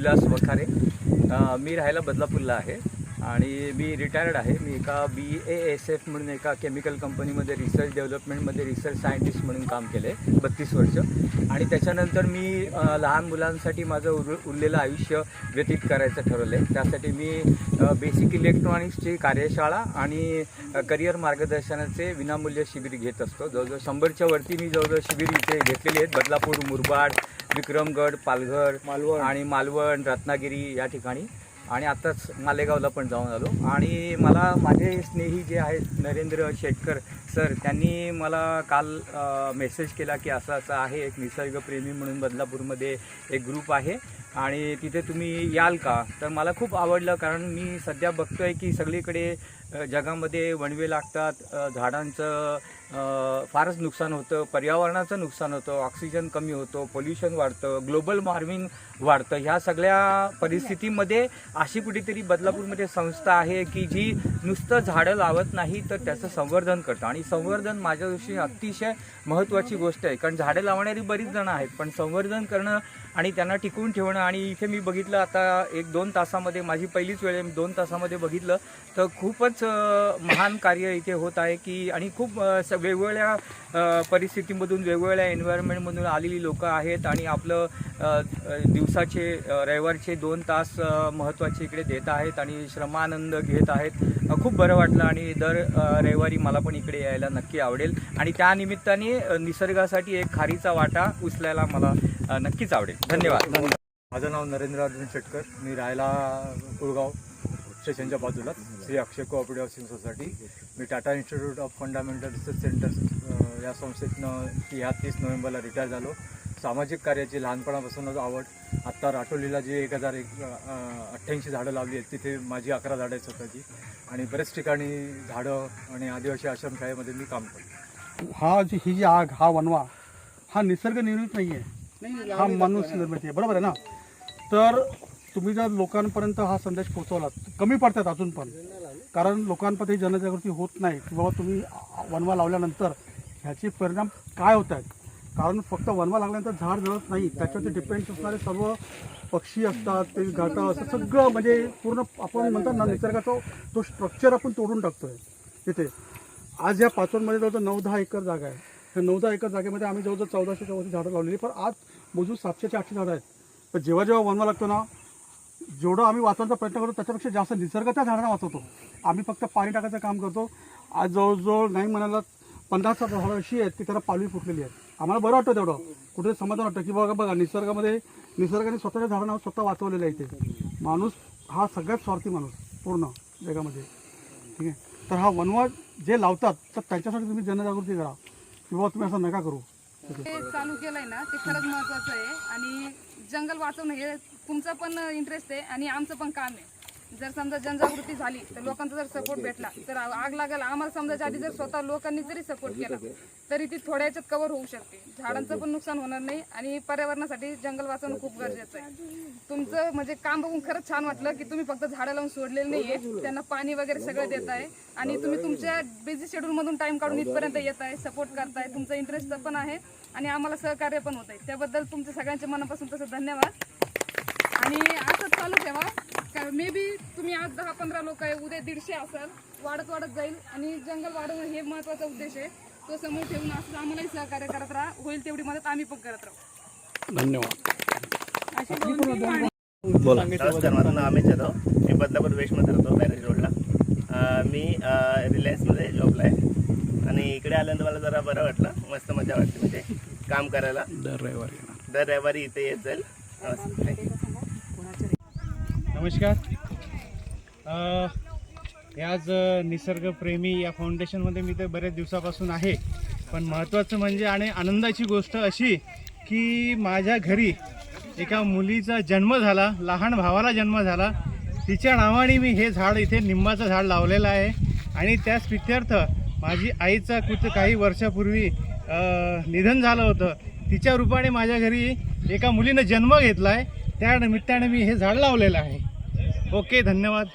विलास वखारे मी राहायला बदलापूरला आहे. आणि मी रिटायर्ड आहे. मी एका बी ए एस एफ म्हणून एका केमिकल कंपनीमध्ये रिसर्च डेव्हलपमेंटमध्ये रिसर्च सायंटिस्ट म्हणून काम केलं आहे बत्तीस वर्ष. आणि त्याच्यानंतर मी लहान मुलांसाठी माझं उर उरलेलं आयुष्य व्यतीत करायचं ठरवलं आहे त्यासाठी मी बेसिक इलेक्ट्रॉनिक्सची कार्यशाळा आणि करिअर मार्गदर्शनाचे विनामूल्य शिबिर घेत असतो. जवळजवळ शंभरच्या वरती मी जवळजवळ शिबिर इथे घेतलेली आहेत. बदलापूर मुरबाड विक्रमगड पालघर मालवण. आणि मालवण रत्नागिरी या ठिकाणी. आणि आत्ताच मालेगावला पण जाऊन आलो. आणि मला माझे स्नेही जे आहेत नरेंद्र शेटकर सर त्यांनी मला काल मेसेज केला की असं असं आहे एक निसर्गप्रेमी म्हणून बदलापूरमध्ये एक ग्रुप आहे. आणि तिथे तुम्ही याल का? तर मला खूप आवडलं कारण मी सध्या बघतोय की सगळीकडे जगामध्ये वणवे लागतात. झाडांचं फारच नुकसान होतं. पर्यावरणाचं नुकसान होतं. ऑक्सिजन कमी होतो. पोल्युशन वाढतं. ग्लोबल वॉर्मिंग वाढतं. ह्या सगळ्या परिस्थितीमध्ये अशी कुठेतरी बदलापूरमध्ये संस्था आहे की जी नुसतं झाडं लावत नाही तर त्याचं संवर्धन करतं. आणि संवर्धन माझ्या दृष्टीने अतिशय महत्त्वाची गोष्ट आहे. कारण झाडं लावणारी बरीच जणं आहेत. पण संवर्धन करणं आणि त्यांना टिकवून ठेवणं आणि इथे मी बघितलं आता एक दोन तासामध्ये माझी पहिलीच वेळ आहे दोन तासामध्ये बघितलं. तर खूपच महान कार्य इथे होत आहे की आणि खूप वेगवेगळ्या परिस्थितीमधून वेगवेगळ्या एन्व्हायरमेंटमधून आलेली लोकं आहेत आणि आपलं दिवसाचे रविवारचे दोन तास महत्त्वाचे इकडे देत आहेत आणि श्रमानंद घेत आहेत. खूप बरं वाटलं आणि दर रविवारी मला पण इकडे यायला नक्की आवडेल. आणि त्यानिमित्ताने निसर्गासाठी एक खारीचा वाटा उचलायला मला नक्कीच आवडेल. धन्यवाद. माझं नाव नरेंद्र अर्जुन शेटकर. मी राहायला कुळगाव स्टेशनच्या बाजूला. Shri Akshay cooperative housing society me Tata Institute of Fundamental Research Centre या संस्थेतनं ह्या तीस नोव्हेंबरला रिटायर झालो. सामाजिक कार्याची लहानपणापासूनच आवड. आत्ता राठोलीला जी एक हजार एक अठ्ठ्याऐंशी झाडं लावली आहेत तिथे माझी अकरा झाडं आहेत स्वतःची. आणि बऱ्याच ठिकाणी झाडं आणि आदिवासी आश्रमशाळेमध्ये मी काम करतो. हा जी ही जी आग हा वनवा हा निसर्ग निर्मित नाही आहे हा माणूस निर्मित आहे. बरोबर आहे ना? तर तुम्ही जर लोकांपर्यंत हा संदेश पोहोचवलात कमी पडतात अजून पण. कारण लोकांपर्यंत ही जनजागृती होत नाही की बाबा तुम्ही वनवा लावल्यानंतर ह्याचे परिणाम काय होत आहेत? कारण फक्त वनवा लागल्यानंतर झाड जळत नाही त्याच्यावरती डिपेंड असणारे सर्व पक्षी असतात ते घाटं असं सगळं म्हणजे पूर्ण आपण म्हणतात ना निसर्गाचा तो स्ट्रक्चर आपण तोडून टाकतोय तिथे. आज या पाचवनमध्ये जवळजवळ नऊ दहा एकर जागा आहे. त्या नऊ दहा एकर जागेमध्ये आम्ही जवळजवळ चौदाशे चौदाशे झाडं लावलेली पण आज मोजून सातशे ते आठशे झाडं आहेत. पण जेव्हा जेव्हा वनवा लागतो ना जेवढं आम्ही वाचवण्याचा प्रयत्न करतो त्याच्यापेक्षा जास्त निसर्ग त्या झाडांना वाचवतो. आम्ही फक्त पाणी टाकायचं काम करतो. आज जवळजवळ नाही म्हणाला पंधरा सात झाडं अशी आहेत की त्याला पालवी फुटलेली आहे आम्हाला बरं वाटतं तेवढं. कुठे समाधान वाटतं की बघा बघा निसर्गामध्ये निसर्गाने स्वतःच्या झाडांना स्वतः वाचवलेलं आहे इथे. माणूस हा सगळ्यात स्वार्थी माणूस पूर्ण जगामध्ये. ठीक आहे? तर हा वनवा जे लावतात तर त्यांच्यासाठी तुम्ही जनजागृती करा. किंवा तुम्ही असं नका करू. ते चालू केलंय ना ते खरंच महत्वाचं आहे. आणि जंगल वाचवणं हे तुमचं पण इंटरेस्ट आहे आणि आमचं पण काम आहे. जर समजा जनजागृती झाली तर लोकांचा जर सपोर्ट भेटला तर आग लागायला आम्हाला समजायच्या आधी जर स्वतः लोकांनी जरी सपोर्ट केला तरी ती थोड्या याच्यात कव्हर होऊ शकते. झाडांचं पण नुकसान होणार नाही आणि पर्यावरणासाठी जंगल वाचवणं खूप गरजेचं आहे. तुमचं म्हणजे काम बघून खरंच छान वाटलं की तुम्ही फक्त झाडं लावून सोडलेले नाहीये. त्यांना पाणी वगैरे सगळं देत आहे आणि तुम्ही तुमच्या बिझी शेड्यूल मधून टाइम काढून इथपर्यंत येत आहे सपोर्ट करताय. तुमचं इंटरेस्ट पण आहे. आणि आम्हाला सहकार्य पण होत आहे त्याबद्दल तुमच्या सगळ्यांच्या मनापासून तसं धन्यवाद. आणि असं चालू ठेवा. मे बी तुम्ही आज दहा पंधरा लोक आहे उद्या दीडशे असाल. वाढत वाढत जाईल. आणि जंगल वाढवणं हे महत्त्वाचा उद्देश आहे. तो समोर ठेवून असं आम्हालाही सहकार्य करत राहा. होईल तेवढी मदत आम्ही पण करत राहू. धन्यवाद. आणि नमस्कार माझं नाव अमित जाधव मी बदलापूर वेस्टमध्ये राहतो बॅरेज रोडला. मी रिलायन्समध्ये जॉबला आहे. आणि इकडे आल्यानंतर मला जरा बरं वाटलं. मस्त मजा वाटते म्हणजे काम करायला. दर रविवारी दर रविवारी इथे येत जाईल. नमस्कार. हे आज निसर्गप्रेमी या फाउंडेशनमध्ये मी तर बऱ्याच दिवसापासून आहे. पण महत्त्वाचं म्हणजे आणि आनंदाची गोष्ट अशी की माझ्या घरी एका मुलीचा जन्म झाला लहान भावाला जन्म झाला. तिच्या नावाने मी हे झाड इथे निंबाचं झाड लावलेलं आहे. आणि त्याच प्रित्यर्थ माझी आईचा कुठं काही वर्षापूर्वी निधन झालं होतं. तिच्या रूपाने माझ्या घरी एका मुलीनं जन्म घेतला आहे त्या निमित्ताने मी हे झाड लावलेलं आहे. ओके धन्यवाद.